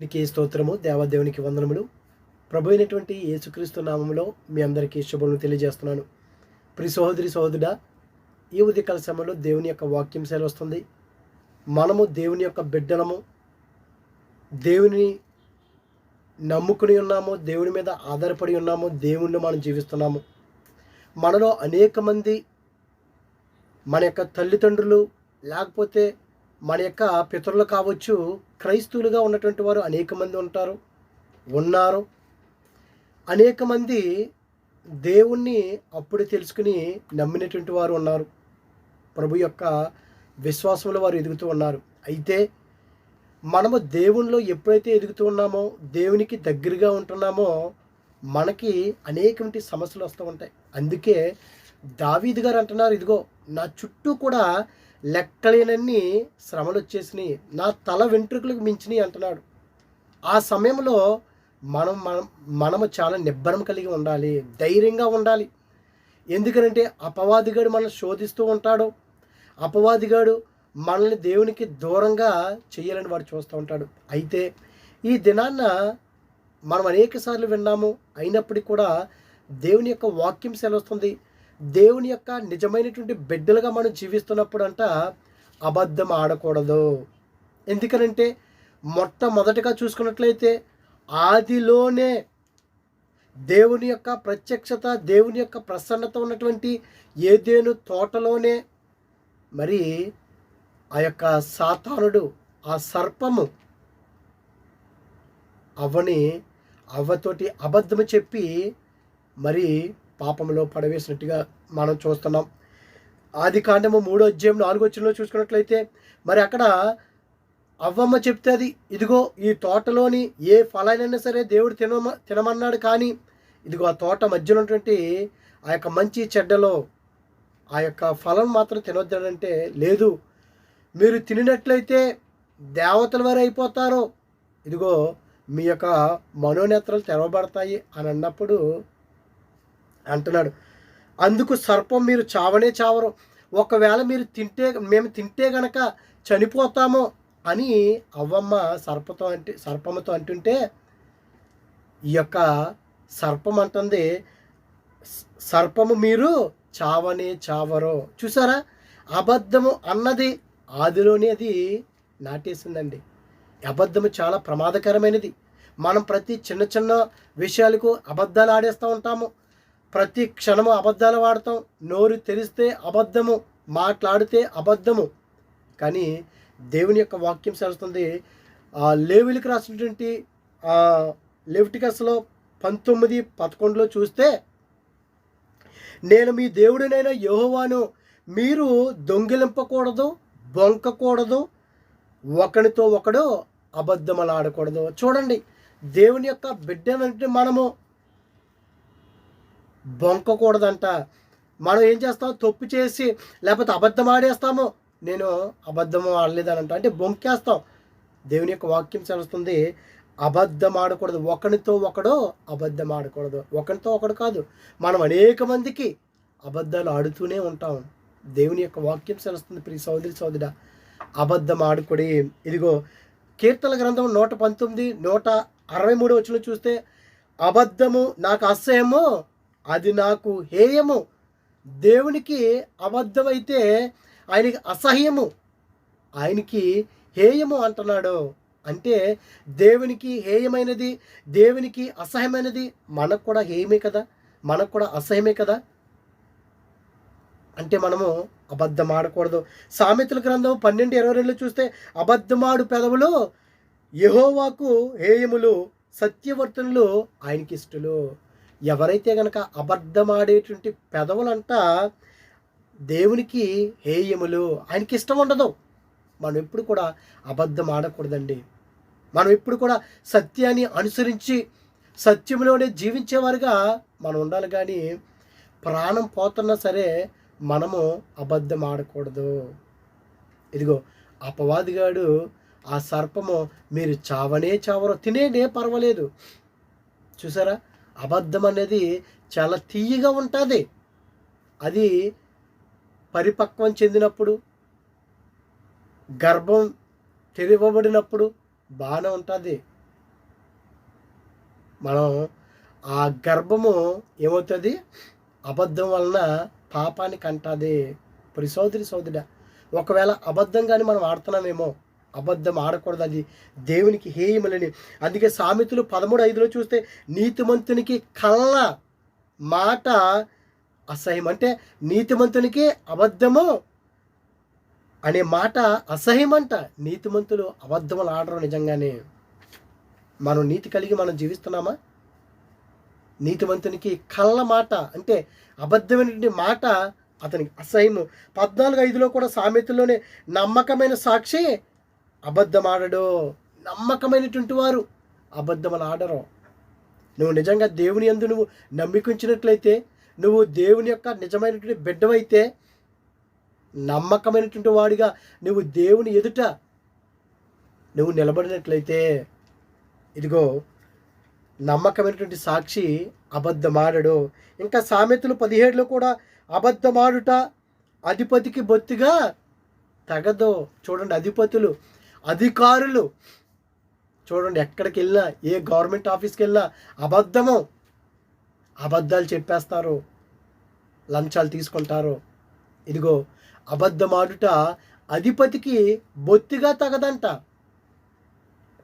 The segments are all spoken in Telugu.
నీకే స్తోత్రము దేవదేవునికి వందనములు. ప్రభు అయినటువంటి యేసుక్రీస్తు నామంలో మీ అందరికీ శుభములు తెలియజేస్తున్నాను. ప్రి సహోదరి సహోదరుడా ఈ ఉదయకాల సమయంలో దేవుని యొక్క వాక్యం శైలి వస్తుంది మనము దేవుని యొక్క బిడ్డలము. దేవుని నమ్ముకుని ఉన్నాము దేవుని మీద ఆధారపడి ఉన్నాము దేవుణ్ణి మనం జీవిస్తున్నాము. మనలో అనేక మంది మన యొక్క తల్లిదండ్రులు లేకపోతే మన యొక్క పితరులు కావచ్చు క్రైస్తవులుగా ఉన్నటువంటి వారు అనేక మంది ఉంటారు ఉన్నారు. అనేక మంది దేవుణ్ణి అప్పుడు తెలుసుకుని నమ్మినటువంటి వారు ఉన్నారు. ప్రభు యొక్క విశ్వాసంలో వారు ఎదుగుతూ ఉన్నారు. అయితే మనము దేవునిలో ఎప్పుడైతే ఎదుగుతూ ఉన్నామో దేవునికి దగ్గరగా ఉంటున్నామో మనకి అనేకమంటి సమస్యలు వస్తూ ఉంటాయి. అందుకే దావీద్ గారు అంటున్నారు ఇదిగో నా చుట్టూ కూడా లెక్కలేనన్ని శ్రమలు వచ్చేసినాయి. నా తల వెంట్రుకలకు మించినాయి అంటున్నాడు. ఆ సమయంలో మనం మనం మనము చాలా నిబ్బరం కలిగి ఉండాలి ధైర్యంగా ఉండాలి. ఎందుకంటే అపవాదిగాడు మనల్ని శోధిస్తూ ఉంటాడు. అపవాదిగాడు మనల్ని దేవునికి దూరంగా చేయాలని వాడు చూస్తూ ఉంటాడు. అయితే ఈ దినాన్న మనం అనేక సార్లు విన్నాము. అయినప్పటికీ కూడా దేవుని యొక్క వాక్యం సెలవుస్తుంది. దేవుని యొక్క నిజమైనటువంటి బిడ్డలుగా మనం జీవిస్తున్నప్పుడు అంట అబద్ధం ఆడకూడదు. ఎందుకనంటే మొట్టమొదటిగా చూసుకున్నట్లయితే ఆదిలోనే దేవుని యొక్క ప్రత్యక్షత దేవుని యొక్క ప్రసన్నత ఉన్నటువంటి ఏదేను తోటలోనే మరి ఆ యొక్క సాతానుడు ఆ సర్పము అవ్వని అవ్వతోటి అబద్ధము చెప్పి మరి పాపంలో పడవేసినట్టుగా మనం చూస్తున్నాం. ఆది కాండము మూడో అధ్యాయం నాలుగో వచ్చినలో చూసుకున్నట్లయితే మరి అక్కడ అవ్వమ్మ చెప్తే అది ఇదిగో ఈ తోటలోని ఏ ఫలాలైనా సరే దేవుడు తినమ తినమన్నాడు కానీ ఇదిగో ఆ తోట మధ్యలో ఉన్నటువంటి ఆ యొక్క మంచి చెడ్డలో ఆ యొక్క ఫలం మాత్రం తినొద్దనంటే లేదు. మీరు తినినట్లయితే దేవతల వారు అయిపోతారు. ఇదిగో మీ యొక్క మనోనేత్రాలు తెరవబడతాయి అని అన్నప్పుడు అంటున్నాడు. అందుకు సర్పం మీరు చావనే చావరు. ఒకవేళ మీరు తింటే మేము తింటే గనక చనిపోతాము అని అవ్వమ్మ సర్పతో అంటే సర్పముతో అంటుంటే ఈ యొక్క సర్పం అంటుంది సర్పము మీరు చావనే చావరో. చూసారా? అబద్ధము అన్నది ఆదిలోనే అది నాటేసిందండి. అబద్ధము చాలా ప్రమాదకరమైనది. మనం ప్రతి చిన్న చిన్న విషయాలకు అబద్ధాలు ఆడేస్తూ ఉంటాము. ప్రతి క్షణము అబద్ధాలు వాడతాం. నోరు తెరిస్తే అబద్ధము మాట్లాడితే అబద్ధము. కానీ దేవుని యొక్క వాక్యం సెలుస్తుంది లేవిలికి రాసినటువంటి లెఫ్టికస్లో పంతొమ్మిది పదకొండులో చూస్తే నేను మీ దేవుడినైన యెహోవాను మీరు దొంగిలింపకూడదు బొంకకూడదు ఒకరితో ఒకడు అబద్ధమలాడకూడదు. చూడండి దేవుని యొక్క బిడ్డనంటే మనము బొంకకూడదంట. మనం ఏం చేస్తాం? తప్పు చేసి లేకపోతే అబద్ధం ఆడేస్తాము. నేను అబద్ధం ఆడలేదనంట. అంటే బొంకేస్తాం. దేవుని యొక్క వాక్యం చేస్తుంది అబద్ధం ఆడకూడదు. ఒకరితో ఒకడు అబద్ధం ఆడకూడదు. ఒకరితో ఒకడు కాదు. మనం అనేక మందికి అబద్ధాలు ఆడుతూనే ఉంటాం. దేవుని యొక్క వాక్యం చేస్తుంది ప్రియ సోదరి సోదర అబద్ధం ఆడుకొని ఇదిగో కీర్తన గ్రంథం నూట పంతొమ్మిది నూట అరవై మూడు వచ్చిన చూస్తే అబద్ధము నాకు అసహ్యము అది నాకు హేయము. దేవునికి అబద్ధమైతే ఆయనకి అసహ్యము. ఆయనకి హేయము అంటున్నాడు. అంటే దేవునికి హేయమైనది దేవునికి అసహ్యమైనది మనకు కూడా హేయమే కదా? మనకు కూడా అసహ్యమే కదా? అంటే మనము అబద్ధం ఆడకూడదు సామెతల గ్రంథం పన్నెండు ఇరవై రెండు చూస్తే అబద్ధమాడు పెదవులు యహోవాకు హేయములు సత్యవర్తనులు ఆయనకి ఇష్టలు ఎవరైతే గనక అబద్ధమాడేటువంటి పెదవులంట దేవునికి హేయములు ఆయనకి ఇష్టం ఉండదు. మనం ఎప్పుడు కూడా అబద్ధం ఆడకూడదండి మనం ఎప్పుడు కూడా సత్యాన్ని అనుసరించి సత్యంలోనే జీవించేవారుగా మనం ఉండాలి కానీ ప్రాణం పోతున్నా సరే మనము అబద్ధం ఆడకూడదు ఇదిగో అపవాదిగాడు ఆ సర్పము మీరు చావనే చావరో తినేనే పర్వాలేదు. చూసారా? అబద్ధం అనేది చాలా తీయగా ఉంటుంది. అది పరిపక్వం చెందినప్పుడు గర్భం తెరవబడినప్పుడు బాగానే ఉంటుంది. మనం ఆ గర్భము ఏమవుతుంది? అబద్ధం వలన పాపానికి అంటుంది. ఇప్పుడు సోదరి సోదరుడ ఒకవేళ అబద్ధం కానీ మనం ఆడుతున్నామేమో అబద్ధం ఆడకూడదు అది దేవునికి హేయములని. అందుకే సామెతలు పదమూడు ఐదులో చూస్తే నీతిమంతునికి కళ్ళ మాట అసహ్యం. అంటే నీతిమంతునికి అబద్ధము అనే మాట అసహ్యం అంట నీతిమంతులు అబద్ధములు ఆడరు నిజంగానే. మనం నీతి కలిగి మనం జీవిస్తున్నామా? నీతిమంతునికి కళ్ళ మాట అంటే అబద్ధమైనటువంటి మాట అతనికి అసహ్యము. పద్నాలుగు ఐదులో కూడా సామెతల్లోనే నమ్మకమైన సాక్షి అబద్ధమాడడు నమ్మకమైనటువంటి వారు అబద్ధములు ఆడరు. నువ్వు నిజంగా దేవుని యందు నువ్వు నమ్మికుంచినట్లయితే నువ్వు దేవుని యొక్క నిజమైనటువంటి బిడ్డవైతే నమ్మకమైనటువంటి వాడిగా నువ్వు దేవుని ఎదుట నువ్వు నిలబడినట్లయితే ఇదిగో నమ్మకమైనటువంటి సాక్షి అబద్ధమాడడు. ఇంకా సామెతలు పదిహేడులో కూడా అబద్ధమాడుట అధిపతికి బొత్తిగా తగదు. చూడండి అధిపతులు అధికారులు చూడండి ఎక్కడికి వెళ్ళా ఏ గవర్నమెంట్ ఆఫీస్కి వెళ్ళినా అబద్ధము. అబద్ధాలు చెప్పేస్తారు. లంచాలు తీసుకుంటారు. ఇదిగో అబద్ధమాడుట అధిపతికి బొత్తిగా తగదంట.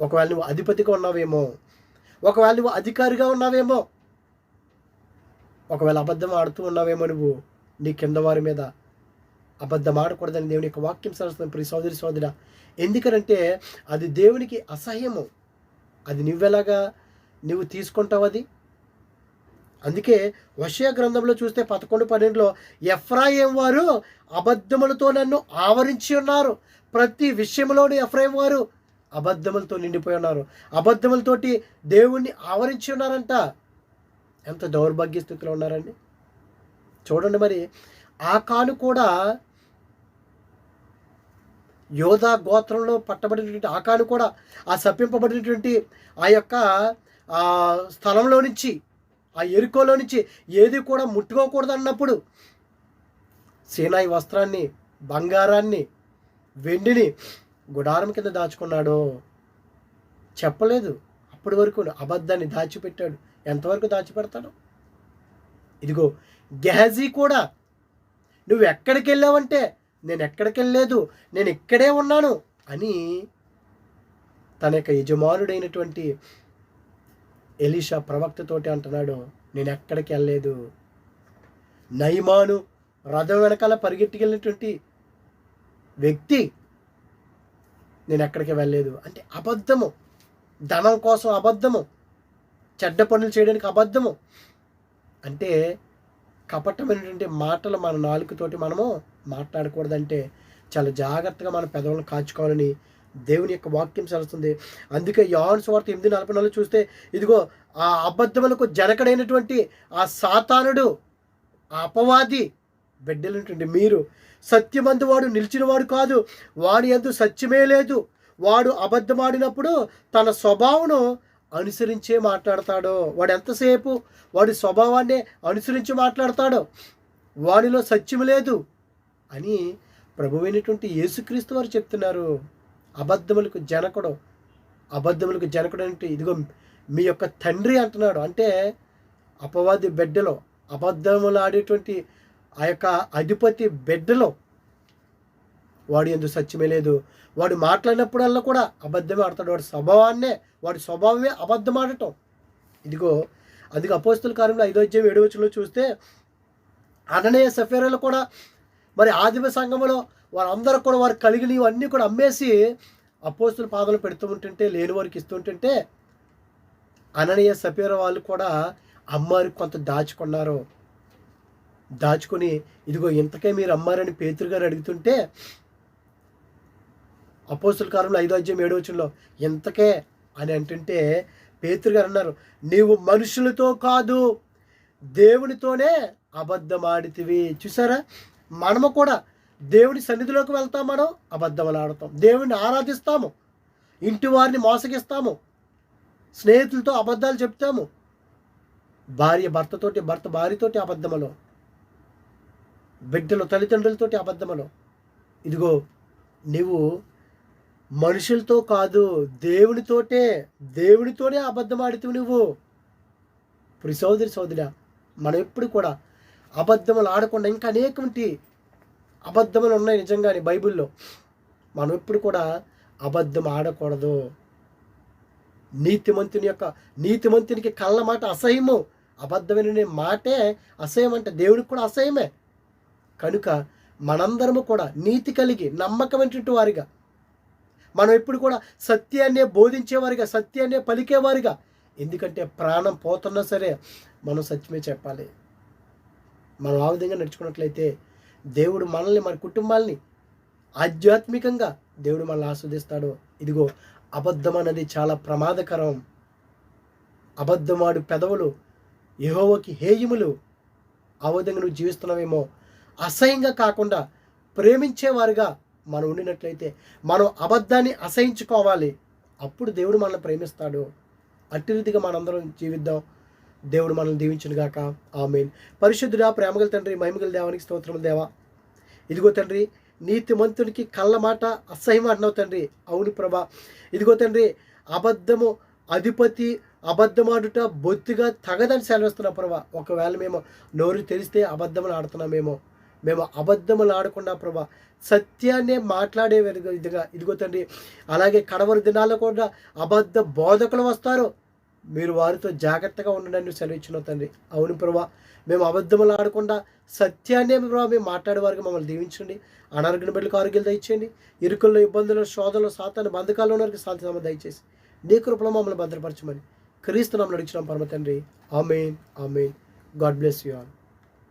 ఒకవేళ నువ్వు అధిపతిగా ఉన్నావేమో ఒకవేళ నువ్వు అధికారిగా ఉన్నావేమో ఒకవేళ అబద్ధం ఆడుతూ ఉన్నావేమో నువ్వు నీ కింద వారి మీద అబద్ధం ఆడకూడదని దేవుని యొక్క వాక్యం సరస్తుంది ప్రియ సోదరి సోదర. ఎందుకనంటే అది దేవునికి అసహ్యము. అది నువ్వెలాగా నువ్వు తీసుకుంటావు అది? అందుకే వషయ గ్రంథంలో చూస్తే పదకొండు పన్నెండులో ఎఫ్రాయిం వారు అబద్ధములతో నన్ను ఆవరించి ఉన్నారు. ప్రతి విషయంలోనూ ఎఫ్రాయిం వారు అబద్ధములతో నిండిపోయి ఉన్నారు. అబద్ధములతోటి దేవుణ్ణి ఆవరించి ఉన్నారంట. ఎంత దౌర్భాగ్య స్థితిలో ఉన్నారండి. చూడండి మరి ఆ కాను కూడా యోధా గోత్రంలో పట్టబడినటువంటి ఆకాను కూడా ఆ సప్పింపబడినటువంటి ఆ యొక్క స్థలంలో నుంచి ఆ ఎరుకోలో నుంచి ఏది కూడా ముట్టుకోకూడదు అన్నప్పుడు సేనాయి వస్త్రాన్ని బంగారాన్ని వెండిని గుడారం కింద దాచుకున్నాడు చెప్పలేదు. అప్పటి వరకు అబద్ధాన్ని దాచిపెట్టాడు. ఎంతవరకు దాచిపెడతాడు? ఇదిగో గెహజీ కూడా నువ్వు ఎక్కడికి వెళ్ళావంటే నేను ఎక్కడికి వెళ్ళలేదు నేను ఇక్కడే ఉన్నాను అని తన యొక్క యజమానుడైనటువంటి ఎలీషా ప్రవక్తతోటి అంటున్నాడు నేను ఎక్కడికి వెళ్ళలేదు నయమాను రథం వెనకాల పరిగెట్టుకెళ్ళినటువంటి వ్యక్తి నేను ఎక్కడికి వెళ్ళలేదు. అంటే అబద్ధము ధనం కోసం అబద్ధము చెడ్డ పనులు చేయడానికి అబద్ధము. అంటే కపటమైనటువంటి మాటలు మన నాలుకతోటి మనము మాట్లాడకూడదంటే చాలా జాగ్రత్తగా మన పెదవులను కాచుకోవాలని దేవుని యొక్క వాక్యం చదువుతుంది అందుకే యోహాన్ స్వార్థ ఎనిమిది నలభై నాలుగు చూస్తే ఇదిగో ఆ అబద్ధములకు జనకడైనటువంటి ఆ సాతానుడు ఆ అపవాది బిడ్డలైనటువంటి మీరు సత్యమందు వాడు నిలిచినవాడు కాదు. వాడి ఎందు సత్యమే లేదు. వాడు అబద్ధమాడినప్పుడు తన స్వభావను అనుసరించే మాట్లాడతాడో? వాడు ఎంతసేపు వాడి స్వభావాన్ని అనుసరించి మాట్లాడతాడో? వాడిలో సత్యం లేదు అని ప్రభువైనటువంటి యేసుక్రీస్తు వారు చెప్తున్నారు. అబద్ధములకు జనకుడు అబద్ధములకు జనకుడు అంటే ఇదిగో మీ యొక్క తండ్రి అంటున్నాడు. అంటే అపవాది బిడ్డలో అబద్ధములు ఆడేటువంటి ఆ యొక్క అధిపతి బిడ్డలో వాడు ఎందుకు సత్యమే లేదు. వాడు మాట్లాడినప్పుడల్లా కూడా అబద్ధమే ఆడతాడు. వాడి స్వభావాన్నే వాడి స్వభావమే అబద్ధం ఆడటం ఇదిగో అందుకే అపోస్తుల కార్యంలో ఐదో అధ్యాయం ఏడు వచ్చులో చూస్తే అననీయ సఫేరాలు కూడా మరి ఆదిమ సంఘంలో వారందరూ కూడా వారు కలిగినవన్నీ కూడా అమ్మేసి అపోస్తుల పాదలు పెడుతూ ఉంటుంటే లేని వారికి ఇస్తుంటుంటే అననీయ సఫేర వాళ్ళు కూడా అమ్మారు కొంత దాచుకున్నారు. దాచుకొని ఇదిగో ఇంతకే మీరు అమ్మారని పేతురు గారు అడుగుతుంటే అపోస్తుల కాలంలో ఐదో అధ్యాయం ఏడో వచ్చంలో ఇంతకే అని అంటుంటే పేతురు గారు అన్నారు నీవు మనుషులతో కాదు దేవునితోనే అబద్ధమాడితివి. చూసారా? మనము కూడా దేవుని సన్నిధిలోకి వెళ్తాం మనం అబద్ధములు ఆడతాం. దేవుని ఆరాధిస్తాము ఇంటి వారిని మోసగిస్తాము స్నేహితులతో అబద్ధాలు చెప్తాము భార్య భర్తతోటి భర్త భార్యతోటి అబద్ధములు బిడ్డలు తల్లిదండ్రులతోటి అబద్ధములు. ఇదిగో నీవు మనుషులతో కాదు దేవునితోటే దేవునితోనే అబద్ధం ఆడుతూ నువ్వు. ఇప్పుడు సోదరి సోదరా మనం ఎప్పుడు కూడా అబద్ధములు ఆడకుండా ఇంకా అనేకమంటి అబద్ధములు ఉన్నాయి నిజంగానే బైబిల్లో. మనం ఎప్పుడు కూడా అబద్ధం ఆడకూడదు. నీతిమంతుని యొక్క నీతిమంతునికి కళ్ళ మాట అసహ్యము. అబద్ధమైన మాటే అసహ్యం అంటే దేవుడికి కూడా అసహ్యమే. కనుక మనందరము కూడా నీతి కలిగి నమ్మకమైనటువంటి వారిగా మనం ఎప్పుడు కూడా సత్యాన్నే బోధించేవారిగా సత్యాన్నే పలికేవారిగా. ఎందుకంటే ప్రాణం పోతున్నా సరే మనం సత్యమే చెప్పాలి. మనం ఆ విధంగా నడుచుకున్నట్లయితే దేవుడు మనల్ని మన కుటుంబాల్ని ఆధ్యాత్మికంగా దేవుడు మనల్ని ఆస్వాదిస్తాడు. ఇదిగో అబద్ధం అనేది చాలా ప్రమాదకరం. అబద్ధమాడు పెదవులు యహోవకి హేయములు ఆ విధంగా నువ్వు జీవిస్తున్నావేమో అసహ్యంగా కాకుండా ప్రేమించేవారుగా మనం ఉండినట్లయితే మనం అబద్ధాన్ని అసహించుకోవాలి. అప్పుడు దేవుడు మనల్ని ప్రేమిస్తాడు. అట్టి రీతిగా మనందరం జీవిద్దాం. దేవుడు మనల్ని దీవించును గాక ఆమెన్. పరిశుద్ధుడా ప్రేమగల తండ్రి మహిమగల దేవానికి స్తోత్రములు దేవా. ఇదిగో తండ్రి నీతిమంతునికి కళ్ళ మాట అసహ్యం అంటున్నావు తండ్రి. అవును ప్రభా. ఇదిగో తండ్రి అబద్ధము అధిపతి అబద్ధమాడుట బొత్తిగా తగదని సెలవిస్తున్నాం ప్రభా. ఒకవేళ మేము నోరు తెరిస్తే అబద్ధములు ఆడుతున్నామేమో. మేము అబద్ధములు ఆడకుండా ప్రభా సత్యాన్నే మాట్లాడే విధంగా ఇదిగా ఇదిగో తండ్రి అలాగే కడవరి దినాల్లో కూడా అబద్ధ బోధకులు వస్తారు. మీరు వారితో జాగ్రత్తగా ఉండండి సెలవిచ్చిన తండ్రి. అవును ప్రభా మేము అబద్ధములు ఆడకుండా సత్యాన్నే ప్రభావ మేము మాట్లాడేవారికి మమ్మల్ని దీవించండి. అనారోగ్యం బిడ్డలకు ఆరోగ్యాలు దయచేయండి. ఇరుకుల్లో ఇబ్బందులు శోధనలు సాతాన్ని బంధకాల్లో ఉన్నవారికి శాంతి సమ దయచేసి నీ కృపలో మమ్మల్ని భద్రపరచమని క్రీస్తు నమ్మని అడిగిన పరమ తండ్రి. Amen amen. God bless you all.